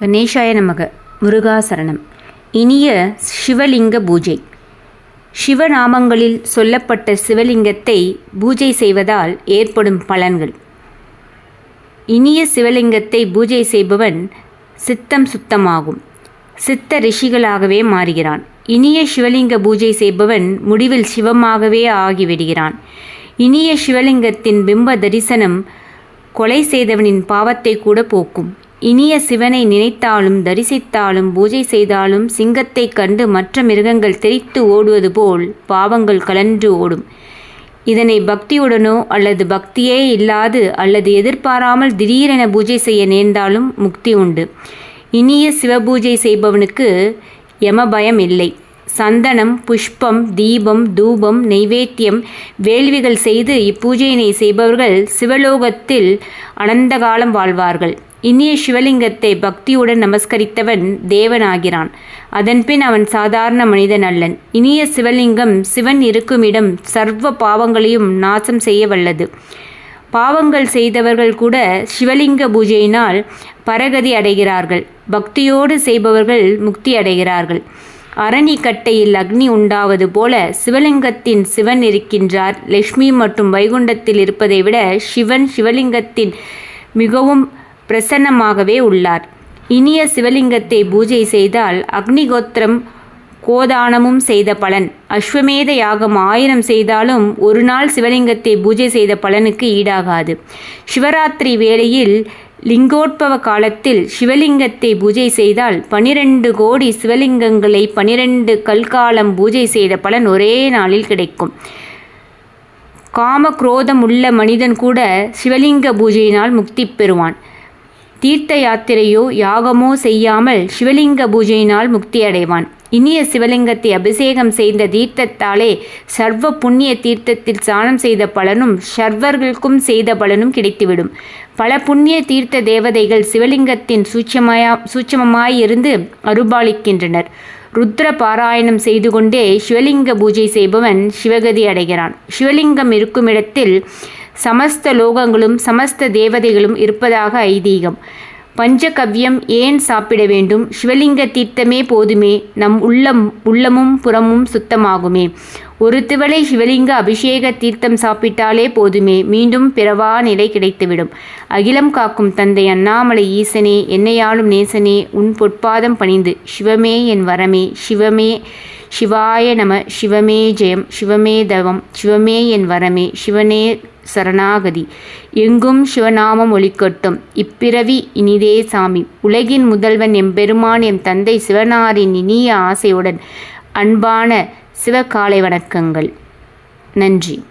கணேஷாய நமக முருகாசரணம். இனிய சிவலிங்க பூஜை. சிவநாமங்களில் சொல்லப்பட்ட சிவலிங்கத்தை பூஜை செய்வதால் ஏற்படும் பலன்கள். இனிய சிவலிங்கத்தை பூஜை செய்பவன் சித்தம் சுத்தமாகும். சித்த ரிஷிகளாகவே மாறுகிறான். இனிய சிவலிங்க பூஜை செய்பவன் முடிவில் சிவமாகவே ஆகிவிடுகிறான். இனிய சிவலிங்கத்தின் பிம்ப தரிசனம் கொலை செய்தவனின் பாவத்தை கூட போக்கும். இனிய சிவனை நினைத்தாலும் தரிசித்தாலும் பூஜை செய்தாலும் சிங்கத்தைக் கண்டு மற்ற மிருகங்கள் தெரித்து ஓடுவது போல் பாவங்கள் கலன்று ஓடும். இதனை பக்தியுடனோ அல்லது பக்தியே இல்லாது அல்லது எதிர்பாராமல் திடீரென பூஜை செய்ய நேர்ந்தாலும் முக்தி உண்டு. இனிய சிவபூஜை செய்பவனுக்கு யமபயம் இல்லை. சந்தனம் புஷ்பம் தீபம் தூபம் நெய்வேத்தியம் வேள்விகள் செய்து இப்பூஜையினை செய்பவர்கள் சிவலோகத்தில் அனந்த காலம் வாழ்வார்கள். இனிய சிவலிங்கத்தை பக்தியுடன் நமஸ்கரித்தவன் தேவனாகிறான். அதன்பின் அவன் சாதாரண மனிதன் அல்லன். இனிய சிவலிங்கம் சிவன் இருக்கும் இடம் சர்வ பாவங்களையும் நாசம் செய்ய வல்லது. பாவங்கள் செய்தவர்கள் கூட சிவலிங்க பூஜையினால் பரகதி அடைகிறார்கள். பக்தியோடு செய்பவர்கள் முக்தி அடைகிறார்கள். அரணிக்கட்டையில் அக்னி உண்டாவது போல சிவலிங்கத்தின் சிவன் இருக்கின்றார். லக்ஷ்மி மற்றும் வைகுண்டத்தில் இருப்பதை விட சிவன் சிவலிங்கத்தின் மிகவும் பிரசன்னமாகவே உள்ளார். இனிய சிவலிங்கத்தை பூஜை செய்தால் அக்னிகோத்திரம் கோதானமும் செய்த பலன். அஸ்வமேத யாகம் ஆயிரம் செய்தாலும் ஒரு நாள் சிவலிங்கத்தை பூஜை செய்த பலனுக்கு ஈடாகாது. சிவராத்திரி வேளையில் லிங்கோட்பவ காலத்தில் சிவலிங்கத்தை பூஜை செய்தால் பனிரெண்டு கோடி சிவலிங்கங்களை பனிரெண்டு கல்காலம் பூஜை செய்த பலன் ஒரே நாளில் கிடைக்கும். காம குரோதம் உள்ள மனிதன் கூட சிவலிங்க பூஜையினால் முக்தி பெறுவான். தீர்த்த யாத்திரையோ யாகமோ செய்யாமல் சிவலிங்க பூஜையினால் முக்தி அடைவான் இனிய சிவலிங்கத்தை அபிஷேகம் செய்த தீர்த்தத்தாலே சர்வ புண்ணிய தீர்த்தத்தில் சாணம் செய்த பலனும் சர்வர்களுக்கும் செய்த பலனும் கிடைத்துவிடும். பல புண்ணிய தீர்த்த தேவதைகள் சிவலிங்கத்தின் சூட்சமயா சூட்சமமாயிருந்து அருபாலிக்கின்றனர் ருத்ர பாராயணம் செய்து கொண்டே சிவலிங்க பூஜை செய்பவன் சிவகதி அடைகிறான். சிவலிங்கம் இருக்கும் இடத்தில் சமஸ்த லோகங்களும் சமஸ்த தேவதைகளும் இருப்பதாக ஐதீகம். பஞ்சகவ்யம் ஏன் சாப்பிட வேண்டும்? சிவலிங்க தீர்த்தமே போதுமே. நம் உள்ளம் உள்ளமும் புறமும் சுத்தமாகுமே. ஒரு திவளை சிவலிங்க அபிஷேக தீர்த்தம் சாப்பிட்டாலே போதுமே. மீண்டும் பிறவா நிலை கிடைத்துவிடும். அகிலம் காக்கும் தந்தை அண்ணாமலை ஈசனே என்னையாளும் நேசனே உன் பொற்பாதம் பணிந்து. சிவமே என் வரமே சிவமே சிவாய நம சிவமே ஜெயம் சிவமே தவம் சிவமே என் வரமே சிவனே சரணாகதி. எங்கும் சிவநாமம் ஒலிக்கட்டும். இப்பிறவி இனிதே சாமி. உலகின் முதல்வன் எம்பெருமான் எம் தந்தை சிவனாரின் இனிய ஆசையுடன் அன்பான சிவகாலை வணக்கங்கள். நன்றி.